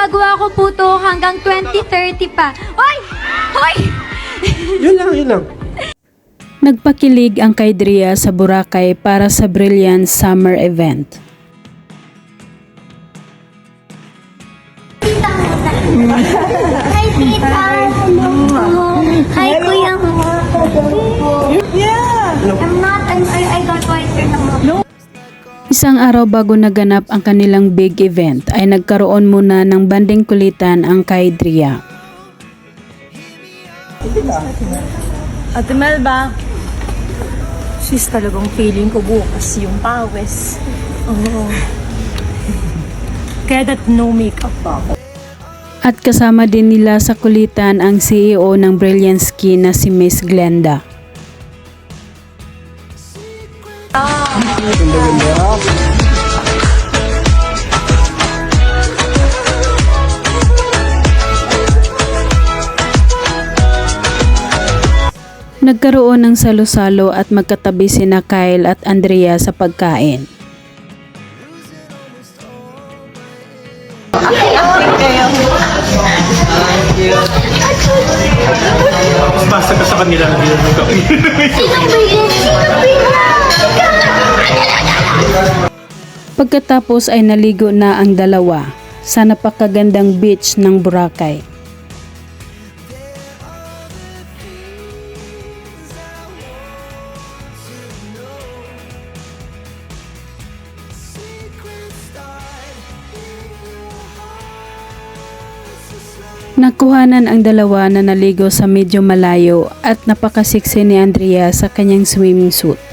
Magagawa ko po to hanggang 2030 pa. Hoy! Hoy! Yun lang, yun lang. Nagpakilig ang kay Dria sa Boracay para sa Brilliant Summer Event. Hi, tita! Hi, Isang araw bago naganap ang kanilang big event ay nagkaroon muna ng banding kulitan ang kay Dria. Ate Melba, sis talagang feeling ko bukas yung pawis. Oo. Kaya that no makeup pa ako. At kasama din nila sa kulitan ang CEO ng Brilliant Skin na si Miss Glenda. Nagkaroon ng salo-salo at magkatabi sina Kyle at Andrea sa pagkain. Basta ka sa kanila na ginagawa ko. Pagkatapos ay naligo na ang dalawa sa napakagandang beach ng Boracay. Nakuhanan ang dalawa na naligo sa medyo malayo at napakasiksi ni Andrea sa kanyang swimming suit.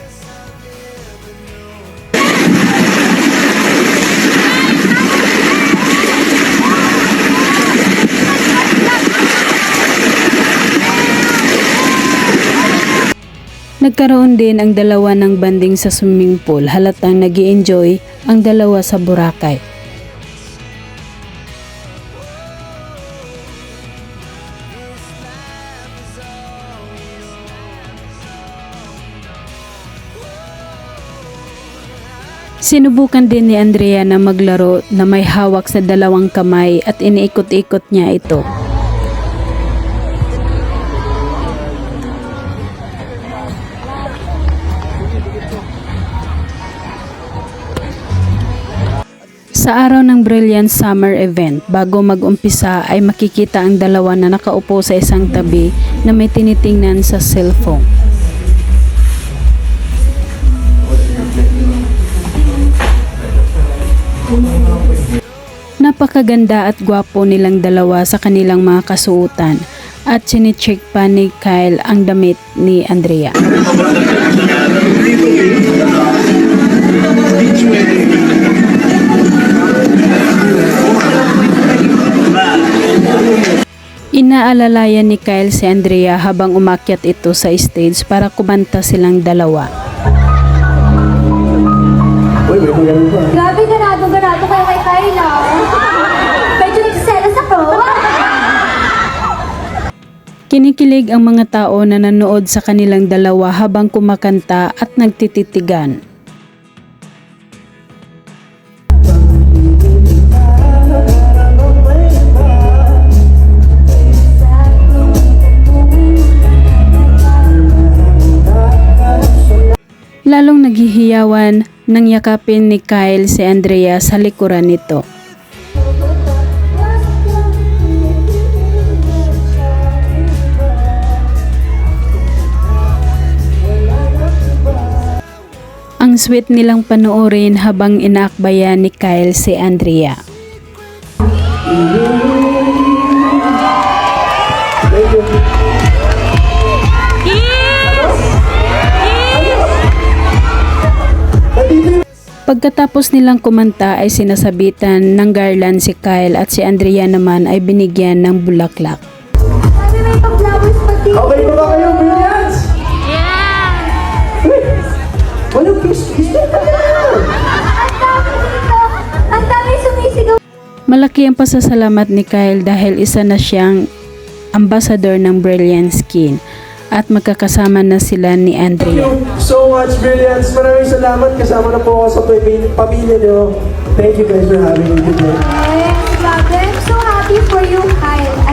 Nagkaroon din ang dalawa ng banding sa swimming pool halatang nag enjoy ang dalawa sa Boracay. Sinubukan din ni Andrea na maglaro na may hawak sa dalawang kamay at iniikot-ikot niya ito. Sa araw ng Brilliant Summer Event, bago mag-umpisa ay makikita ang dalawa na nakaupo sa isang tabi na may tinitingnan sa cellphone. Napakaganda at gwapo nilang dalawa sa kanilang mga kasuotan at sinicheck pa ni Kyle ang damit ni Andrea. Inaalalayan ni Kyle si Andrea habang umakyat ito sa stage para kumanta silang dalawa. Grabe, ganado-ganado kayo kay Kyla. Medyo nagsiselos ako. Kinikilig ang mga tao na nanood sa kanilang dalawa habang kumakanta at nagtititigan. Lalong naghihiyawan nang yakapin ni Kyle si Andrea sa likuran nito. Ang sweet nilang panoorin habang inaakbayan ni Kyle si Andrea. Pagkatapos nilang kumanta ay sinasabitan ng garland si Kyle at si Andrea naman ay binigyan ng bulaklak. Okay ba ba kayo, Brilliance? Yeah! Walang kiss, kiss na tayo. Ang dami dito. Ang dami sumisigaw. Malaki ang pasasalamat ni Kyle dahil isa na siyang ambassador ng Brilliant Skin at magkakasama na sila ni Andrea. Thank you so much, Brilliance. Maraming salamat. Kasama na po ako sa pamilya niyo. Thank you guys for having me today. I'm so happy for you, Kyle.